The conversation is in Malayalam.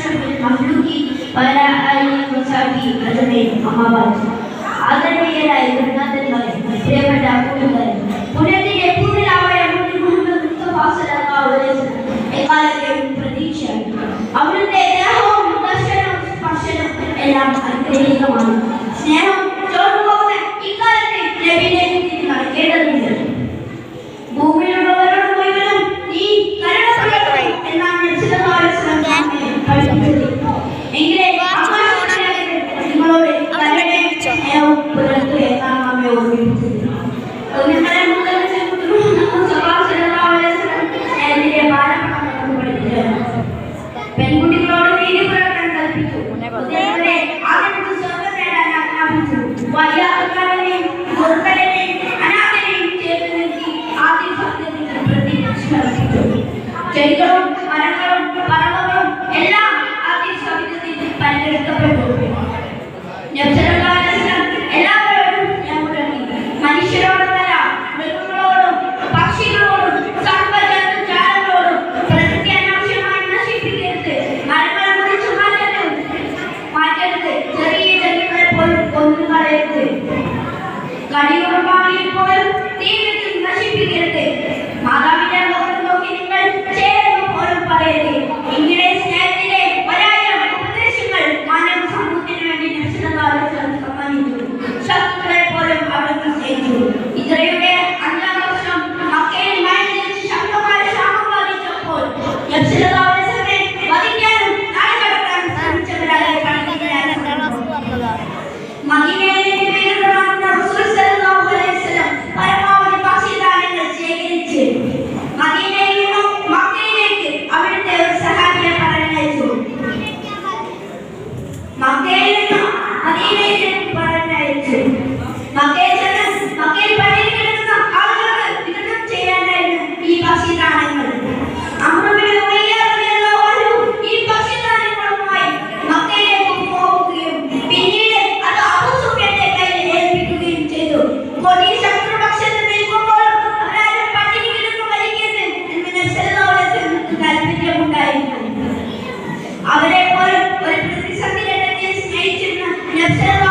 أشرف المخلوق ولا آله وصحبه أجمعين أما بعد ആദരണീയരായ ഗുരുനാഥൻ മകൻ പ്രിയപ്പെട്ട കൂട്ടുകാരൻ പുനത്തിന്റെ എക്കാലത്തെയും പ്രതീക്ഷയാണ് അവിടുത്തെ ദേഹവും ദർശനവും സ്പർശനവും എല്ലാം അനുഗ്രഹീതമാണ് ജയികളും മരണങ്ങളും പറങ്ങളും എല്ലാം ആദ്യ സമിതി പരിഗണിക്കപ്പെട്ടു എല്ലാവരോടും ഞങ്ങളുടെ മനുഷ്യരോടല്ല മൃഗങ്ങളോടും പക്ഷികളോടും സർവജാലങ്ങളോടും പ്രകൃതി അനാവശ്യമായി നശിപ്പിക്കരുത്. മരങ്ങൾ മുറിച്ചു മാറ്റരുത്. മാറ്റരുത്. ചെറിയ ജനങ്ങളെ പോലും കൊന്നു കളയരുത്. കടിയുറപ്പാണ് Yeah. tercero